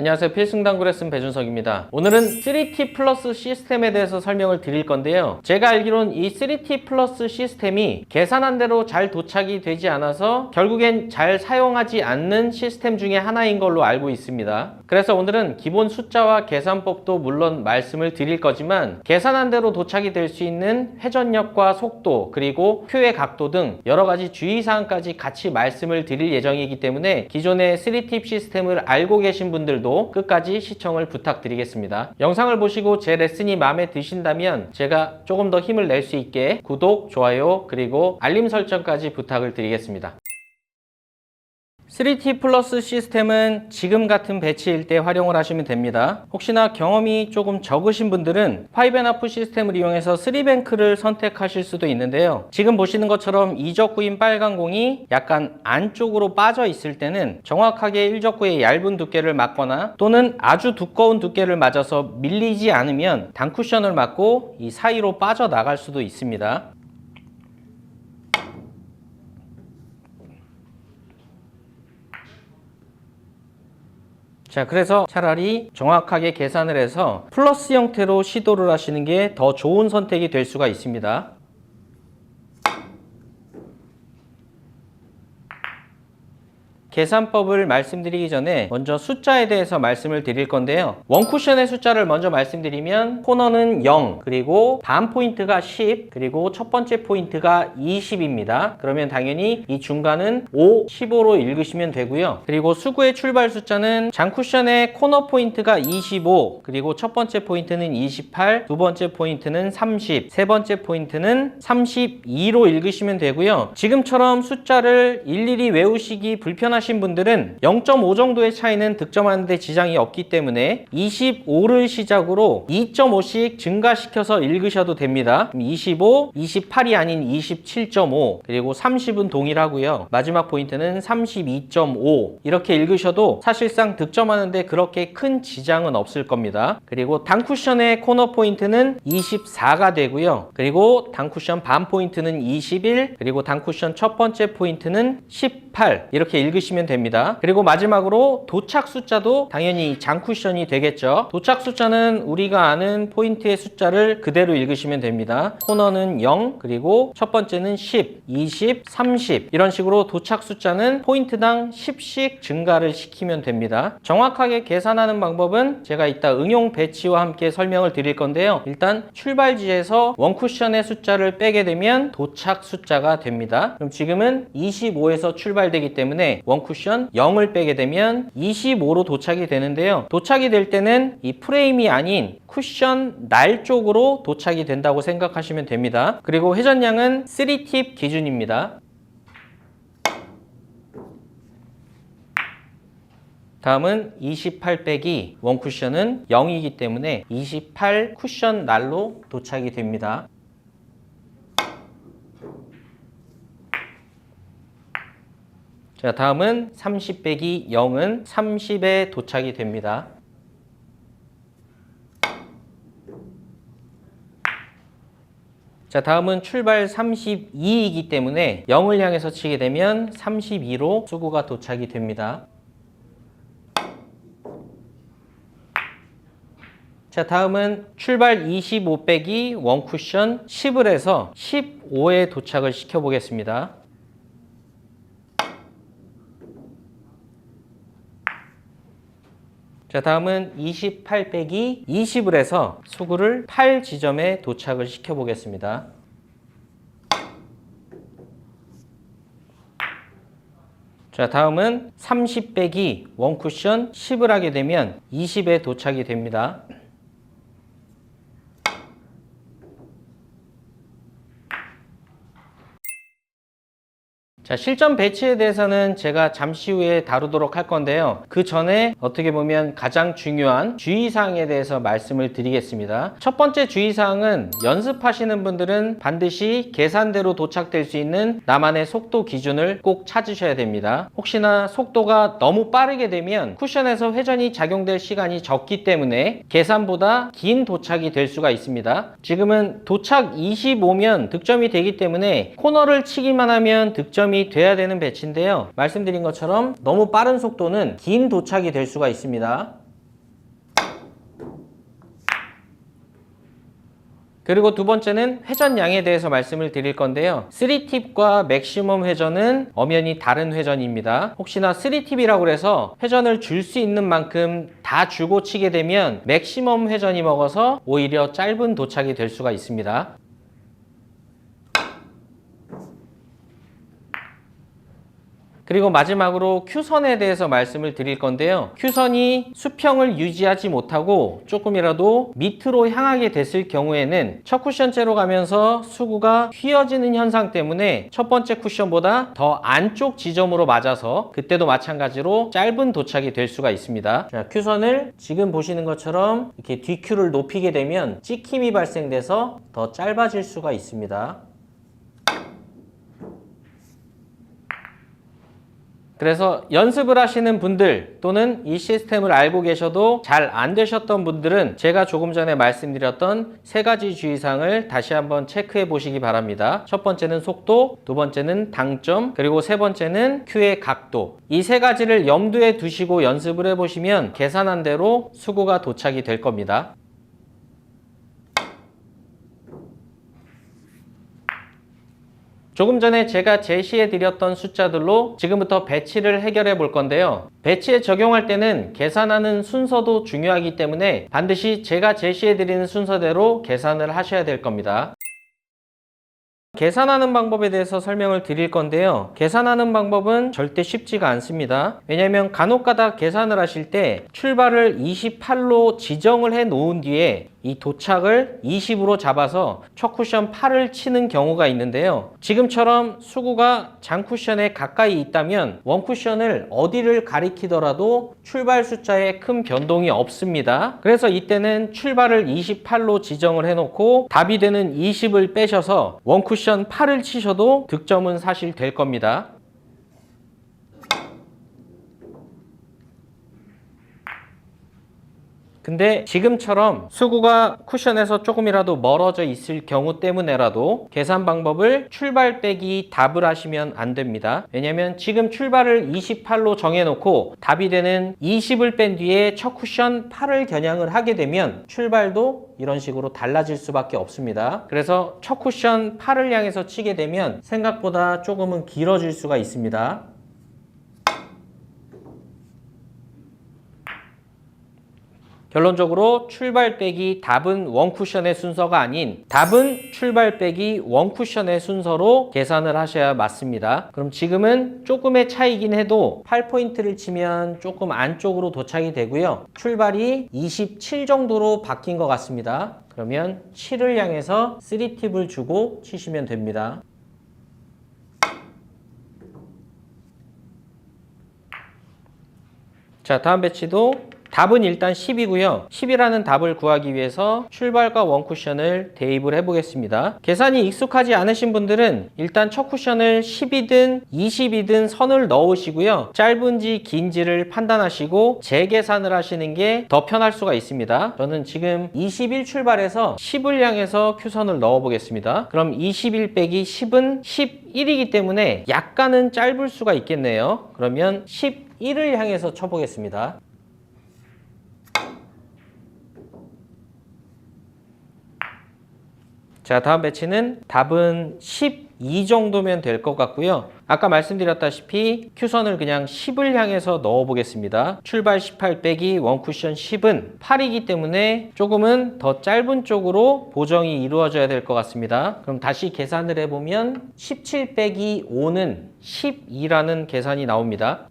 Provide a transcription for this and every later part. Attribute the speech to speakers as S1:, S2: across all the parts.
S1: 안녕하세요. 필승당구 레슨 배준석입니다. 오늘은 3T 플러스 시스템에 대해서 설명을 드릴 건데요. 제가 알기론 이 3T 플러스 시스템이 계산한 대로 잘 도착이 되지 않아서 결국엔 잘 사용하지 않는 시스템 중에 하나인 걸로 알고 있습니다. 그래서 오늘은 기본 숫자와 계산법도 물론 말씀을 드릴 거지만 계산한 대로 도착이 될 수 있는 회전력과 속도 그리고 표의 각도 등 여러 가지 주의사항까지 같이 말씀을 드릴 예정이기 때문에 기존의 3팁 시스템을 알고 계신 분들도 끝까지 시청을 부탁드리겠습니다. 영상을 보시고 제 레슨이 마음에 드신다면 제가 조금 더 힘을 낼 수 있게 구독, 좋아요, 그리고 알림 설정까지 부탁을 드리겠습니다. 3T 플러스 시스템은 지금 같은 배치일 때 활용을 하시면 됩니다. 혹시나 경험이 조금 적으신 분들은 5&하프 시스템을 이용해서 3뱅크를 선택하실 수도 있는데요. 지금 보시는 것처럼 이적구인 빨간 공이 약간 안쪽으로 빠져 있을 때는 정확하게 1적구의 얇은 두께를 맞거나 또는 아주 두꺼운 두께를 맞아서 밀리지 않으면 단쿠션을 맞고 이 사이로 빠져나갈 수도 있습니다. 자, 그래서 차라리 정확하게 계산을 해서 플러스 형태로 시도를 하시는 게 더 좋은 선택이 될 수가 있습니다. 계산법을 말씀드리기 전에 먼저 숫자에 대해서 말씀을 드릴 건데요. 원쿠션의 숫자를 먼저 말씀드리면 코너는 0, 그리고 반 포인트가 10, 그리고 첫 번째 포인트가 20입니다. 그러면 당연히 이 중간은 5, 15로 읽으시면 되고요. 그리고 수구의 출발 숫자는 장쿠션의 코너 포인트가 25, 그리고 첫 번째 포인트는 28, 두 번째 포인트는 30, 세 번째 포인트는 32로 읽으시면 되고요. 지금처럼 숫자를 일일이 외우시기 불편 하신 분들은 0.5 정도의 차이는 득점하는 데 지장이 없기 때문에 25를 시작으로 2.5씩 증가시켜서 읽으셔도 됩니다. 25, 28이 아닌 27.5, 그리고 30은 동일하고요. 마지막 포인트는 32.5 이렇게 읽으셔도 사실상 득점하는데 그렇게 큰 지장은 없을 겁니다. 그리고 단쿠션의 코너 포인트는 24가 되고요. 그리고 단쿠션 반 포인트는 21, 그리고 단쿠션 첫 번째 포인트는 18 이렇게 읽으시면 됩니다. 그리고 마지막으로 도착 숫자도 당연히 장쿠션이 되겠죠. 도착 숫자는 우리가 아는 포인트의 숫자를 그대로 읽으시면 됩니다. 코너는 0, 그리고 첫 번째는 10, 20, 30 이런 식으로 도착 숫자는 포인트당 10씩 증가를 시키면 됩니다. 정확하게 계산하는 방법은 제가 이따 응용 배치와 함께 설명을 드릴 건데요. 일단 출발지에서 원쿠션의 숫자를 빼게 되면 도착 숫자가 됩니다. 그럼 지금은 25에서 출발 되기 때문에 원쿠션 0을 빼게 되면 25로 도착이 되는데요. 도착이 될 때는 이 프레임이 아닌 쿠션 날 쪽으로 도착이 된다고 생각하시면 됩니다. 그리고 회전량은 3팁 기준입니다. 다음은 28 빼기 원 쿠션은 0이기 때문에 28 쿠션 날로 도착이 됩니다. 자, 다음은 30 빼기 0은 30에 도착이 됩니다. 자, 다음은 출발 32이기 때문에 0을 향해서 치게 되면 32로 수구가 도착이 됩니다. 자, 다음은 출발 25 빼기 원 쿠션 10을 해서 15에 도착을 시켜 보겠습니다. 자, 다음은 28 빼기 20을 해서 수구를 8 지점에 도착을 시켜 보겠습니다. 자, 다음은 30 빼기 원 쿠션 10을 하게 되면 20에 도착이 됩니다. 자, 실전 배치에 대해서는 제가 잠시 후에 다루도록 할 건데요. 그 전에 어떻게 보면 가장 중요한 주의사항에 대해서 말씀을 드리겠습니다. 첫 번째 주의사항은 연습하시는 분들은 반드시 계산대로 도착될 수 있는 나만의 속도 기준을 꼭 찾으셔야 됩니다. 혹시나 속도가 너무 빠르게 되면 쿠션에서 회전이 작용될 시간이 적기 때문에 계산보다 긴 도착이 될 수가 있습니다. 지금은 도착 25면 득점이 되기 때문에 코너를 치기만 하면 득점이 도착이 돼야 되는 배치인데요. 말씀드린 것처럼 너무 빠른 속도는 긴 도착이 될 수가 있습니다. 그리고 두 번째는 회전량에 대해서 말씀을 드릴 건데요. 3팁과 맥시멈 회전은 엄연히 다른 회전입니다. 혹시나 3팁이라고 해서 회전을 줄 수 있는 만큼 다 주고 치게 되면 맥시멈 회전이 먹어서 오히려 짧은 도착이 될 수가 있습니다. 그리고 마지막으로 큐선에 대해서 말씀을 드릴 건데요. 큐선이 수평을 유지하지 못하고 조금이라도 밑으로 향하게 됐을 경우에는 첫 쿠션째로 가면서 수구가 휘어지는 현상 때문에 첫 번째 쿠션보다 더 안쪽 지점으로 맞아서 그때도 마찬가지로 짧은 도착이 될 수가 있습니다. 자, 큐선을 지금 보시는 것처럼 이렇게 뒤큐를 높이게 되면 찍힘이 발생돼서 더 짧아질 수가 있습니다. 그래서 연습을 하시는 분들 또는 이 시스템을 알고 계셔도 잘 안 되셨던 분들은 제가 조금 전에 말씀드렸던 세 가지 주의사항을 다시 한번 체크해 보시기 바랍니다. 첫 번째는 속도, 두 번째는 당점, 그리고 세 번째는 큐의 각도. 이 세 가지를 염두에 두시고 연습을 해 보시면 계산한 대로 수고가 도착이 될 겁니다. 조금 전에 제가 제시해 드렸던 숫자들로 지금부터 배치를 해결해 볼 건데요. 배치에 적용할 때는 계산하는 순서도 중요하기 때문에 반드시 제가 제시해 드리는 순서대로 계산을 하셔야 될 겁니다. 계산하는 방법에 대해서 설명을 드릴 건데요. 계산하는 방법은 절대 쉽지가 않습니다. 왜냐하면 간혹가다 계산을 하실 때 출발을 28로 지정을 해 놓은 뒤에 이 도착을 20으로 잡아서 첫 쿠션 8을 치는 경우가 있는데요. 지금처럼 수구가 장 쿠션에 가까이 있다면 원 쿠션을 어디를 가리키더라도 출발 숫자에 큰 변동이 없습니다. 그래서 이때는 출발을 28로 지정을 해놓고 답이 되는 20을 빼셔서 원 쿠션 8을 치셔도 득점은 사실 될 겁니다. 근데 지금처럼 수구가 쿠션에서 조금이라도 멀어져 있을 경우 때문에라도 계산 방법을 출발 빼기 답을 하시면 안 됩니다. 왜냐면 지금 출발을 28로 정해놓고 답이 되는 20을 뺀 뒤에 첫 쿠션 8을 겨냥을 하게 되면 출발도 이런 식으로 달라질 수밖에 없습니다. 그래서 첫 쿠션 8을 향해서 치게 되면 생각보다 조금은 길어질 수가 있습니다. 결론적으로 출발 빼기 답은 원 쿠션의 순서가 아닌 답은 출발 빼기 원 쿠션의 순서로 계산을 하셔야 맞습니다. 그럼 지금은 조금의 차이긴 해도 8포인트를 치면 조금 안쪽으로 도착이 되고요. 출발이 27 정도로 바뀐 것 같습니다. 그러면 7을 향해서 3팁을 주고 치시면 됩니다. 자, 다음 배치도 답은 일단 10이고요. 10이라는 답을 구하기 위해서 출발과 원 쿠션을 대입을 해보겠습니다. 계산이 익숙하지 않으신 분들은 일단 첫 쿠션을 10이든 20이든 선을 넣으시고요. 짧은지 긴지를 판단하시고 재계산을 하시는 게 더 편할 수가 있습니다. 저는 지금 21 출발해서 10을 향해서 큐선을 넣어 보겠습니다. 그럼 21 빼기 10은 11이기 때문에 약간은 짧을 수가 있겠네요. 그러면 11을 향해서 쳐보겠습니다. 자, 다음 배치는 답은 12 정도면 될 것 같고요. 아까 말씀드렸다시피 큐선을 그냥 10을 향해서 넣어 보겠습니다. 출발 18 빼기 원 쿠션 10은 8이기 때문에 조금은 더 짧은 쪽으로 보정이 이루어져야 될 것 같습니다. 그럼 다시 계산을 해보면 17 빼기 5는 12라는 계산이 나옵니다.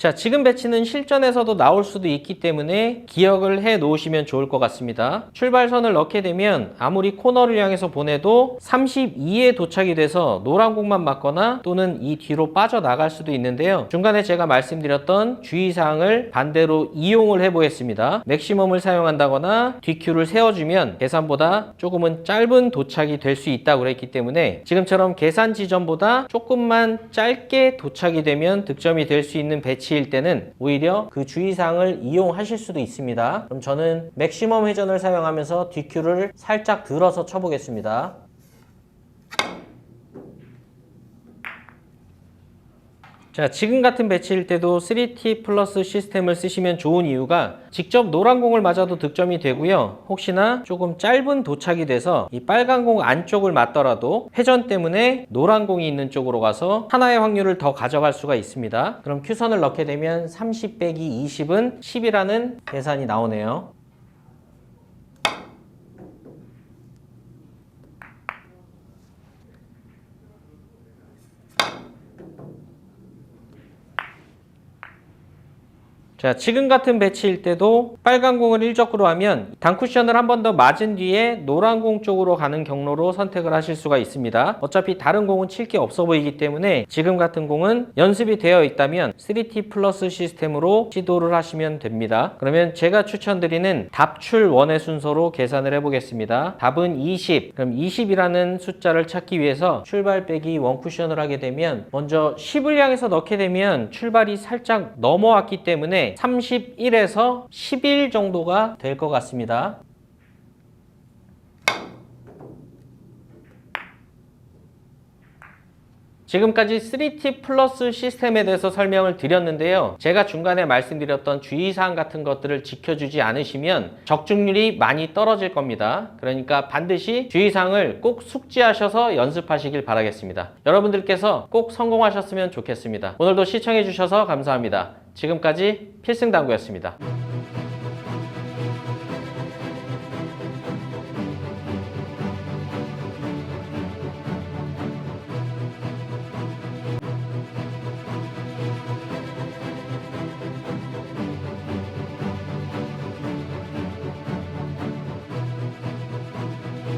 S1: 자, 지금 배치는 실전에서도 나올 수도 있기 때문에 기억을 해 놓으시면 좋을 것 같습니다. 출발선을 넣게 되면 아무리 코너를 향해서 보내도 32에 도착이 돼서 노란 공만 맞거나 또는 이 뒤로 빠져나갈 수도 있는데요. 중간에 제가 말씀드렸던 주의사항을 반대로 이용을 해 보겠습니다. 맥시멈을 사용한다거나 뒤큐를 세워주면 계산보다 조금은 짧은 도착이 될 수 있다고 그랬기 때문에 지금처럼 계산 지점보다 조금만 짧게 도착이 되면 득점이 될 수 있는 배치 일 때는 오히려 그 주의사항을 이용하실 수도 있습니다. 그럼 저는 맥시멈 회전을 사용하면서 뒤큐를 살짝 들어서 쳐보겠습니다. 자, 지금 같은 배치일 때도 3T 플러스 시스템을 쓰시면 좋은 이유가 직접 노란 공을 맞아도 득점이 되고요. 혹시나 조금 짧은 도착이 돼서 이 빨간 공 안쪽을 맞더라도 회전 때문에 노란 공이 있는 쪽으로 가서 하나의 확률을 더 가져갈 수가 있습니다. 그럼 큐선을 넣게 되면 30 빼기 20은 10이라는 계산이 나오네요. 자, 지금 같은 배치일 때도 빨간 공을 일적으로 하면 단쿠션을 한 번 더 맞은 뒤에 노란 공 쪽으로 가는 경로로 선택을 하실 수가 있습니다. 어차피 다른 공은 칠 게 없어 보이기 때문에 지금 같은 공은 연습이 되어 있다면 3T 플러스 시스템으로 시도를 하시면 됩니다. 그러면 제가 추천드리는 답출 원의 순서로 계산을 해보겠습니다. 답은 20. 그럼 20이라는 숫자를 찾기 위해서 출발 빼기 원 쿠션을 하게 되면 먼저 10을 향해서 넣게 되면 출발이 살짝 넘어왔기 때문에 31에서 11 정도가 될 것 같습니다. 지금까지 3T 플러스 시스템에 대해서 설명을 드렸는데요. 제가 중간에 말씀드렸던 주의사항 같은 것들을 지켜주지 않으시면 적중률이 많이 떨어질 겁니다. 그러니까 반드시 주의사항을 꼭 숙지하셔서 연습하시길 바라겠습니다. 여러분들께서 꼭 성공하셨으면 좋겠습니다. 오늘도 시청해주셔서 감사합니다. 지금까지 필승당구였습니다.